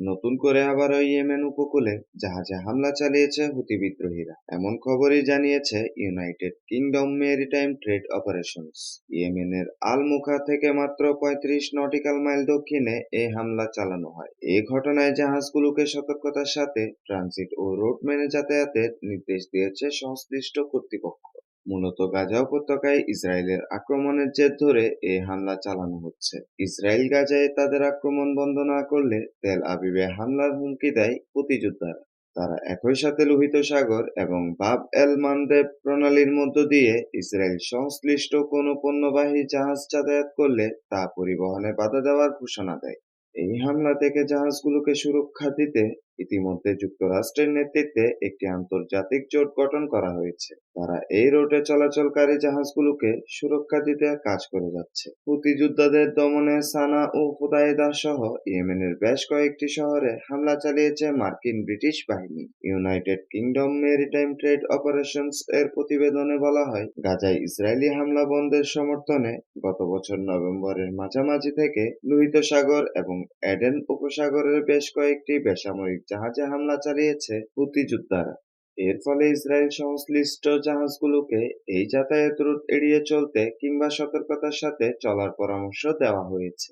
নতুন করে আবারও ইয়েমেন উপকূলে জাহাজে হামলা চালিয়েছে হুতি বিদ্রোহীরা। এমন খবরই জানিয়েছে United Kingdom maritime trade operations. ইয়েমেনের আল মুখা থেকে মাত্র পঁয়ত্রিশ নটিক্যাল মাইল দক্ষিণে এই হামলা চালানো হয়। এই ঘটনায় জাহাজগুলোকে সতর্কতার সাথে ট্রানজিট ও রোড মেনে যাতায়াতের নির্দেশ দিয়েছে সংশ্লিষ্ট কর্তৃপক্ষ। মূলত গাজা উপত্যকায় ইসরায়েলের আক্রমণের জের ধরে এই হামলা চালানো হচ্ছে। ইসরায়েল গাজায় তাদের আক্রমণ বন্ধ না করলে তেল আবিবে হামলার হুমকি দেয় প্রতিযোদ্ধারা। তারা একই সাথে লোহিত সাগর এবং বাব এল মানদেব প্রণালীর মধ্য দিয়ে ইসরায়েল সংশ্লিষ্ট কোনো পণ্যবাহী জাহাজ যাতায়াত করলে তা পরিবহনে বাধা দেওয়ার ঘোষণা দেয়। এই হামলা থেকে জাহাজগুলোকে সুরক্ষা দিতে ইতিমধ্যে যুক্তরাষ্ট্রের নেতৃত্বে একটি আন্তর্জাতিক জোট গঠন করা হয়েছে। তারা এই রুটে চলাচলকারী জাহাজগুলোকে সুরক্ষা দিতে কাজ করে যাচ্ছে। হুতি-যোদ্ধাদের দমনে সানা ও হুদায়দা সহ ইয়েমেনের বেশ কয়েকটি শহরে হামলা চালিয়েছে মার্কিন ব্রিটিশ বাহিনী। United Kingdom maritime trade operations এর প্রতিবেদনে বলা হয়, গাজায় ইসরায়েলি হামলা বন্ধের সমর্থনে গত বছর নভেম্বরের মাঝামাঝি থেকে লোহিত সাগর এবং এডেন উপসাগরের বেশ কয়েকটি বেসামরিক জাহাজে হামলা চালিয়েছে হুতি যোদ্ধারা। এর ফলে ইসরায়েল সংশ্লিষ্ট জাহাজগুলোকে এই যাতায়াত রুট এড়িয়ে চলতে কিংবা সতর্কতার সাথে চলার পরামর্শ দেওয়া হয়েছে।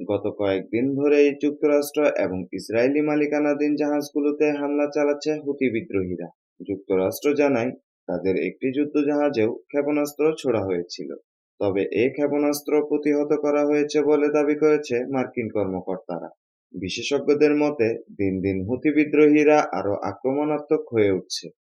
গত কয়েকদিন ধরেই যুক্তরাষ্ট্র এবং ইসরায়েলি মালিকানাধীন জাহাজগুলোতে হামলা চালাচ্ছে হুতি বিদ্রোহীরা। যুক্তরাষ্ট্র জানায়, তাদের একটি যুদ্ধজাহাজেও ক্ষেপণাস্ত্র ছোড়া হয়েছিল। তবে এ ক্ষেপণাস্ত্র প্রতিহত করা হয়েছে বলে দাবি করেছে মার্কিন কর্মকর্তারা। বিশেষজ্ঞদের মতে দিন দিন হুতি বিদ্রোহীরা আরও আক্রমণাত্মক হয়ে উঠছে।